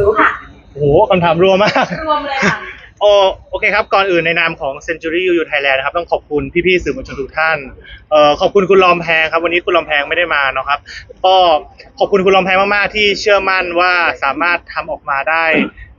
รู้ค่ะ โอ้โหคำถามรัวมาก รวมเลยค่ะ โอโอเคครับ ก่อนอื่นในนามของ Century UU Thailand นะครับ ต้องขอบคุณพี่ๆสื่อมวลชนทุกท่านเอ่อขอบคุณคุณลอมแพงครับ วันนี้คุณลอมแพงไม่ได้มาเนาะครับ ก็ขอบคุณคุณลอมแพงมากๆ ที่เชื่อมั่นว่าสามารถทำออกมาได้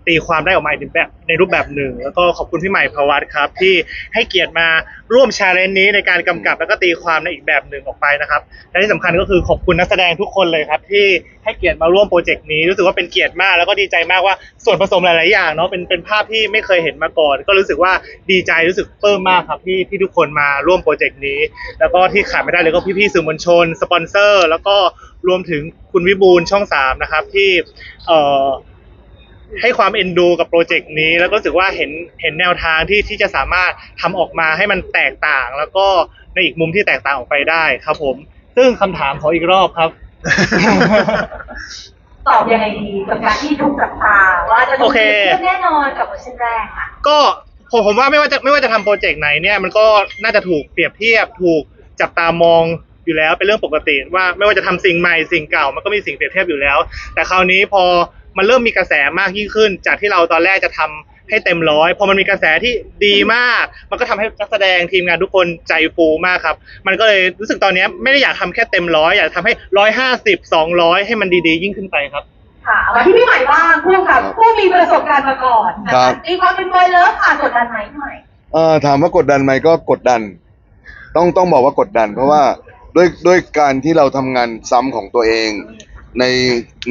ตีความได้ออกมาในแบบในรูปแบบหนึ่ง แล้วก็ขอบคุณพี่ใหม่พวัตครับที่ให้เกียรติมาร่วมชาเลนจ์นี้ในการกำกับแล้วก็ตีความในอีกแบบหนึ่งออกไปนะครับและที่สำคัญก็คือขอบคุณนักแสดงทุกคนเลยครับที่ให้เกียรติมาร่วมโปรเจกต์นี้รู้สึกว่าเป็นเกียรติมาก แล้วก็ดีใจมากว่าส่วนผสมหลาย ๆ อย่างเนาะเป็นเป็นภาพที่ไม่เคยเห็นมาก่อน ก็รู้สึกว่าดีใจรู้สึกปลื้มมากครับที่ที่ทุกคนมาร่วมโปรเจกต์นี้ แล้วก็ที่ขาดไม่ได้เลยก็พี่ ๆ สื่อมวลชน สปอนเซอร์ แล้วก็รวมถึงคุณวิบูลช่องสามนะครับที่เอ่อ ให้ความเอ็นดูกับโปรเจกต์นี้ แล้วก็รู้สึกว่าเห็นเห็นแนวทางที่ที่จะสามารถทำออกมาให้มันแตกต่าง แล้วก็ในอีกมุมที่แตกต่างออกไปได้ครับผม ซึ่งคำถามขออีกรอบครับ ตอบยังไงดีกับการที่ถูกจับตาว่าจะโอเค มีแน่นอนกับเวอร์ชันแรกค่ะ ก็ผมผมว่าไม่ว่าจะไม่ว่าจะทำโปรเจกต์ไหนเนี่ยมันก็น่าจะถูกเปรียบเทียบ ถูกจับตามองอยู่แล้วเป็นเรื่องปกติ ว่าไม่ว่าจะทำสิ่งใหม่สิ่งเก่ามันก็มีสิ่งเปรียบเทียบอยู่แล้ว แต่คราวนี้พอ มันเริ่มมีกระแสมากยิ่งขึ้น จากที่เราตอนแรกจะทำให้เต็มร้อยพอมันมีกระแสที่ดีมาก มันก็ทำให้นักแสดงทีมงานทุกคนใจฟูมากครับ มันก็เลยรู้สึกตอนนี้ไม่ได้อยากทำแค่เต็มร้อยอยากทำให้ร้อยห้าสิบสองร้อยให้มันดีๆ ยิ่งขึ้นไปครับ ค่ะเอามาที่พี่ใหม่บ้างผู้กำกับผู้มีประสบการณ์มาก่อนนะครัคะบมีความเป็นบอยเลิฟค่ะกดดันไหมพี่ใหม่เอ่อถามว่ากดดันไหมก็กดดัน ต้องต้องบอกว่ากดดัน เพราะว่าด้วยด้วยการที่เราทำงานซ้ำของตัวเอง ใน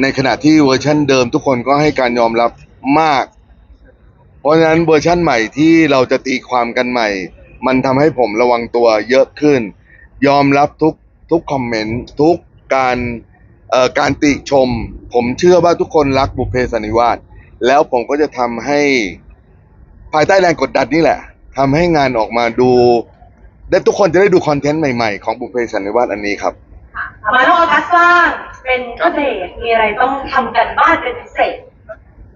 ในขณะที่เวอร์ชันเดิมทุกคนก็ให้การยอมรับมาก เพราะฉะนั้นเวอร์ชันใหม่ที่เราจะตีความกันใหม่ มันทำให้ผมระวังตัวเยอะขึ้น ยอมรับทุกทุกคอมเมนต์ทุกการเอ่อการติชม ผมเชื่อว่าทุกคนรักบุพเพสันนิวาสแล้วผมก็จะทำให้ภายใต้แรงกดดันนี่แหละทำให้งานออกมาดูและทุกคนจะได้ดูคอนเทนต์ใหม่ๆของบุพเพสันนิวาสอันนี้ครับ ค่ะเอามาน้องออกัสบ้าง เป็นก็เดทมีอะไรต้องทำกันบ้านเป็นพิเศษ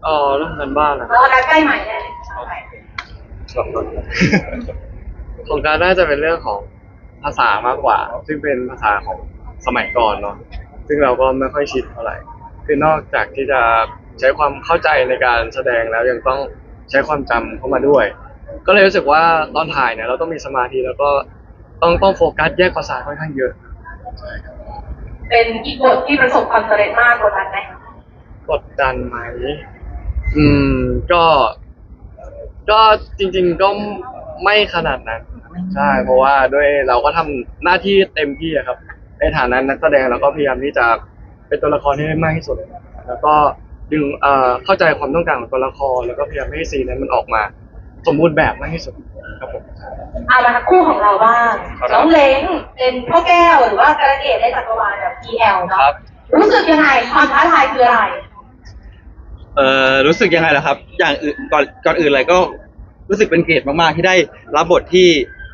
เออเรื่องเงินบ้านนะน้องออกัสใกล้ใหม่เลยของการน่าจะเป็นเรื่องของภาษามากกว่า ซึ่งเป็นภาษาของสมัยก่อนเนาะซึ่งเราก็ไม่ค่อยชินเท่าไหร่ คือนอกจากที่จะใช้ความเข้าใจในการแสดงแล้วยังต้องใช้ความจำเข้ามาด้วย ก็เลยรู้สึกว่าตอนถ่ายเนี่ยเราต้องมีสมาธิแล้วก็ต้องต้องโฟกัสแยกภาษาค่อนข้างเยอะ เป็นอีกบทที่ประสบความสำเร็จมากกดดันไหมกดดันไหม อืม ก็ ก็จริง ๆ ก็ไม่ขนาดนั้น ใช่ เพราะว่าด้วยเราก็ทำหน้าที่เต็มที่อะครับ ในฐานะนักแสดงเราก็พยายามที่จะเป็นตัวละครให้ได้มากที่สุด แล้วก็ดึงเอ่อเข้าใจความต้องการของตัวละคร แล้วก็พยายามให้ซีนนั้นมันออกมา สมบูรณ์แบบมากที่สุดครับผม เอามาคู่ของเราบ้างครับ น้องเล้งเป็นพ่อแก้วหรือว่ากระเกดในจักรวาลแบบ PL เนาะครับ รู้สึกยังไงความท้าทายคืออะไร เอ่อรู้สึกยังไงล่ะครับ อย่างอื่นก่อนก่อนอื่นเลยก็รู้สึกเป็นเกียรติมากๆที่ได้รับบทที่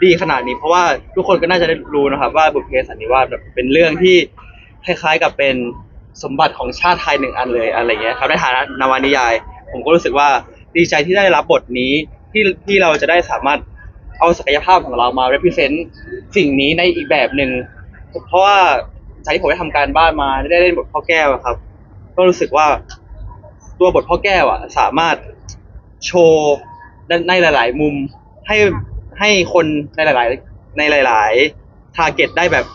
ดีขนาดนี้ เพราะว่าทุกคนก็น่าจะได้รู้นะครับ ว่าบุพเพสันนิวาสแบบเป็นเรื่องที่คล้ายๆกับเป็นสมบัติของชาติไทยหนึ่งอันเลยอะไรเงี้ยครับในฐานะนวนิยาย ผมก็รู้สึกว่าดีใจที่ได้รับบทนี้ ที่ที่เราจะได้สามารถเอาศักยภาพของเรามา represent สิ่งนี้ในอีกแบบหนึ่งเพราะว่าจากที่ผมได้ทำการบ้านมาได้เล่นบทพ่อแก้วอะครับ ก็รู้สึกว่าตัวบทพ่อแก้วอะสามารถโชว์ในหลาย ๆ มุมให้ให้คนในหลาย ๆ ในหลาย ๆ ทาร์เก็ตได้แบบ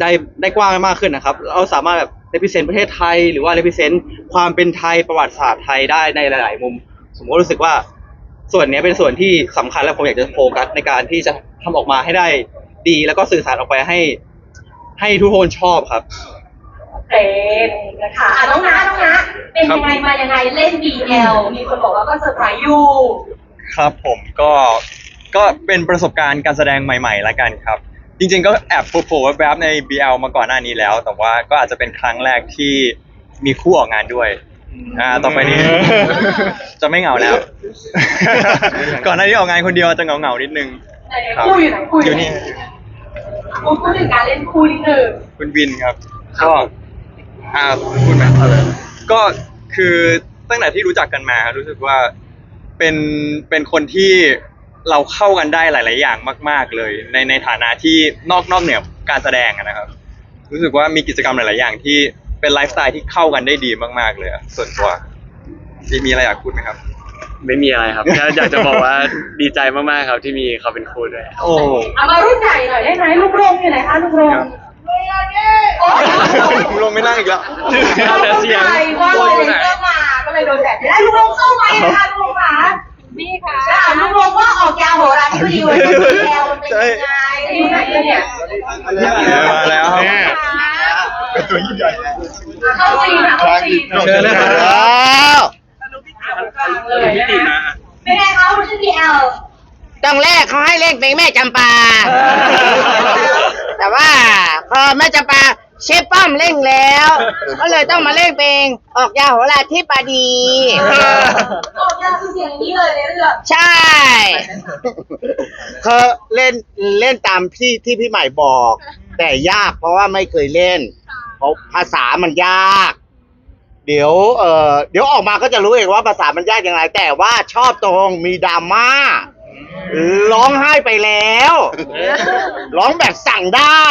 ได้ได้กว้างมากขึ้นนะครับ เราสามารถแบบเลพิเซนประเทศไทย หรือว่าเลพิเซนความเป็นไทยประวัติศาสตร์ไทยได้ในหลาย ๆ มุม ผมก็รู้สึกว่า ส่วนเนี้ยเป็นส่วนที่สำคัญและผมอยากจะโฟกัสในการที่จะทำออกมาให้ได้ดี แล้วก็สื่อสารออกไปให้ ให้ทุกคนชอบครับเป็นนะคะอะน้องนะน้องนะเป็นยังไงมายังไงเล่น BL มีคนบอกว่าก็เซอร์ไพรส์อยู่ครับผมก็ก็เป็นประสบการณ์การแสดงใหม่ๆแล้วกันครับ จริงๆก็แอบโผล่ๆแวบๆใน BL มาก่อนหน้านี้แล้ว แต่ว่าก็อาจจะเป็นครั้งแรกที่มีคู่ออกงานด้วย อ่าต่อไปนี้ จะไม่เหงาแล้ว ก่อนหน้านี้ออกงานคนเดียวจะเหงาๆนิดนึง ไหนๆคู่อยู่ไหนคู่อยู่นี่พูดพูดถึงการเล่นคู่นิดนึงคุณวินครับ ก็อ่าพูดไหมเอาเลยก็คือตั้งแต่ที่รู้จักกันมา รู้สึกว่าเป็นเป็นคนที่เราเข้ากันได้หลาย ๆ อย่างมาก ๆ เลย ในในฐานะที่นอกนอกเหนือการแสดงอะนะครับ รู้สึกว่ามีกิจกรรมหลาย ๆ อย่างที่ เป็นไลฟ์สไตล์ที่เข้ากันได้ดีมาก ๆ เลยอะส่วนตัวมีมีอะไรอยากพูดไหมครับ ไม่มีอะไรครับแค่อยากจะบอกว่าดีใจมากๆครับที่มีเขาเป็นครูด้วย โอ้ เอามารุ่นใหญ่หน่อยได้ไหมลูกโรงอยู่ไหนคะลูกโรงโอ้ยลงไม่นั่งอีกแล้วเราเข้าใจว่าเราเลนเซอร์มา ก็เลยโดนแดดไม่ได้ลูกโรงเข้าไหมนะคะลูกโรงคะนี่ค่ะลูกโรงว่าออกยาโหราที่ดีวันนี้แล้วมันเป็นยังไงที่ไหนเนี่ยมาแล้วครับ เนี่ยเข้าซีนค่ะเข้าซีนเชิญเลยครับว้าวเลยเป็นไงคะคุณชื่อพีเอลตอนแรกเขาให้เล่นเพลงแม่จำปา แต่ว่าพอแม่จำปาเชฟป้อมเล่นแล้ว ก็เลยต้องมาเล่นเพลงออกยาโหราที่ปาดี ออกยาคือเสียงนี้เลยในเรื่องใช่เขาเล่นเล่นตามที่ที่พี่ใหม่บอก แต่ยากเพราะว่าไม่เคยเล่น เพราะภาษามันยาก เดี๋ยวเอ่อเดี๋ยวออกมาก็จะรู้เองว่าภาษามันยากยังไงแต่ว่าชอบตรงมีดราม่าร้องไห้ไปแล้ว ร้องแบบสั่งได้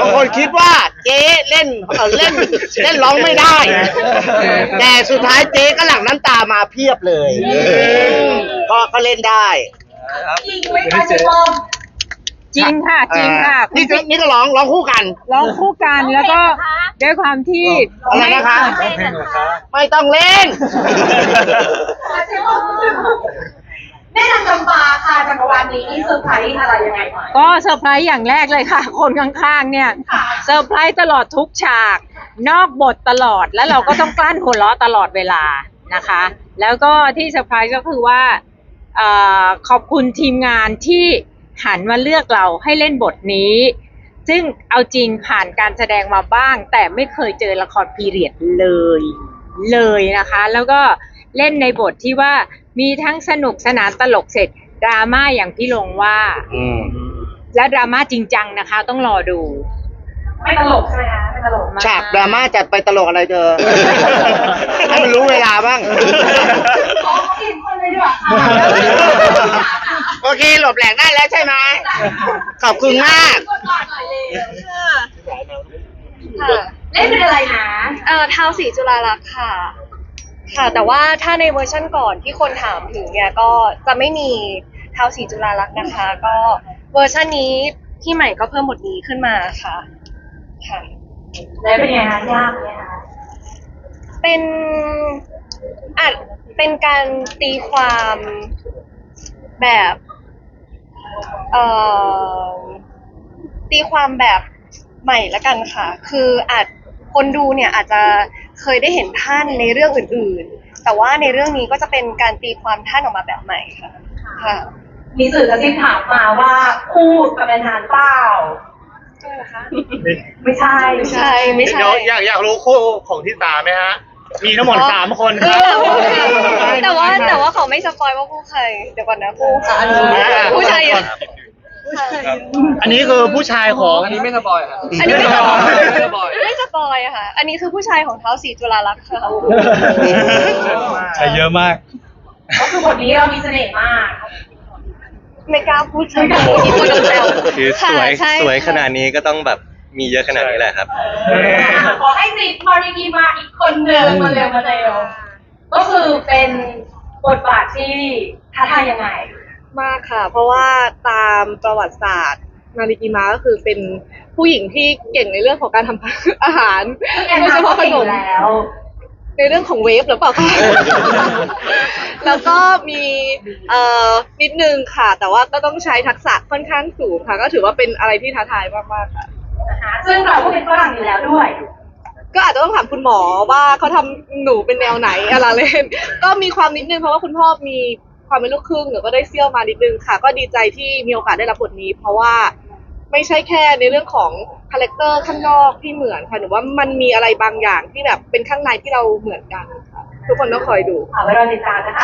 บางคนคิดว่าเจ๊เล่นเอ่อเล่นเล่นร้องไม่ได้ แต่สุดท้ายเจ๊ก็หลั่งน้ำตามาเพียบเลย ก็ก็เล่นได้จริงไหมคะเจ๊ปอม จริงค่ะจริงค่ะอ่านี่ก็นี่ก็ร้องร้องคู่กัน ร้องคู่กันแล้วก็ด้วยความที่อะไรนะคะไม่ต้องเล่นเจ๊ปอมแม่นางจำปาค่ะจักรวาลนี้เซอร์ไพรส์อะไรยังไงหน่อยก็เซอร์ไพรส์อย่างแรกเลยค่ะ คนข้างๆเนี่ยเซอร์ไพรส์ตลอดทุกฉาก นอกบทตลอดแล้วเราก็ต้องกลั้นหัวเราะตลอดเวลานะคะ แล้วก็ที่เซอร์ไพรส์ก็คือว่าเอ่อขอบคุณทีมงานที่ หันมาเลือกเราให้เล่นบทนี้ ซึ่งเอาจริงผ่านการแสดงมาบ้าง แต่ไม่เคยเจอละครพีเรียดเลย เลยนะคะ แล้วก็เล่นในบทที่ว่ามีทั้งสนุกสนานตลกเสร็จดราม่าอย่างพี่ลงว่า อืมและดราม่าจริงจังนะคะ ต้องรอดู ไม่ตลกใช่ไหมคะไม่ตลกฉากดราม่าจัดไปตลกอะไรเธอ ให้มันรู้เวลาบ้าง ดีกว่าค่ะโอเค หลบแหลกได้แล้วใช่ไหมขอบคุณมาก กดก่อนหน่อยเลยเล่นเป็นอะไรนะเอ่อท้าวสีจุฬาลักษณ์ค่ะ ค่ะ แต่ว่าถ้าในเวอร์ชั่นก่อนที่คนถามถึงเนี่ยก็จะไม่มีท้าวสีจุฬาลักษณ์นะคะ ก็เวอร์ชันนี้พี่ใหม่ก็เพิ่มบทนี้ขึ้นมาค่ะ ค่ะแล้วเป็นไงคะยากไหมคะเป็น อาจเป็นการตีความแบบ เอ่อ ตีความแบบใหม่ละกันค่ะ คืออาจคนดูเนี่ยอาจจะเคยได้เห็นท่านในเรื่องอื่นๆ แต่ว่าในเรื่องนี้ก็จะเป็นการตีความท่านออกมาแบบใหม่ค่ะค่ะมีสื่อกระซิบถามมาว่าคู่กับเป็นทานเปล่าไม่ใช่ไม่ใช่ไม่ใช่ เดี๋ยวอยากอยากรู้คู่ของที่สามไหมฮะ มีทั้งหมดสามคนครับแต่ว่าแต่ว่าเขาไม่สปอยว่าผู้ใคร เดี๋ยวก่อนนะผู้ค่ะผู้ชายอะอันนี้คือผู้ชายของ อันนี้ไม่สปอยครับอันนี้ไม่สปอยไม่สปอย ไม่สปอยอะค่ะ อันนี้คือผู้ชายของเท้าสีจุฬาลักษณ์ค่ะใช่เยอะมาก ก็คือบทนี้เรามีเสน่ห์มาก ไม่กล้าพูดใช่ไหมอีกคนแซวคือสวยค่ะใช่ สวยขนาดนี้ก็ต้องแบบ มีเยอะขนาดนี้แหละครับ ขอให้ติดมารีกีมาอีกคนหนึ่งมาเร็วมาเร็วก็คือเป็นบทบาทที่ท้าทายยังไง มากค่ะ เพราะว่าตามประวัติศาสตร์นาริกิมาก็คือเป็นผู้หญิงที่เก่งในเรื่องของการทำอาหารโดยเฉพาะขนมแล้ว ในเรื่องของเวฟหรือเปล่าคะ แล้วก็มีเอ่อนิดนึงค่ะ แต่ว่าก็ต้องใช้ทักษะค่อนข้างสูงค่ะ ก็ถือว่าเป็นอะไรที่ท้าทายมากๆค่ะ นะคะ ซึ่งเราก็เป็นฝรั่งอยู่แล้วด้วย ก็อาจจะต้องถามคุณหมอว่าเขาทำหนูเป็นแนวไหนอะไรเล่น ก็มีความนิดนึงเพราะว่าคุณพ่อมีความเป็นลูกครึ่งหนูก็ได้เซี่ยวมานิดนึงค่ะ ก็ดีใจที่มีโอกาสได้รับบทนี้ เพราะว่าไม่ใช่แค่ในเรื่องของคาแรคเตอร์ข้างนอกที่เหมือนค่ะหนูว่ามันมีอะไรบางอย่างที่แบบเป็นข้างในที่เราเหมือนกันค่ะทุกคนต้องคอยดูเอาไว้รอติดตามนะคะ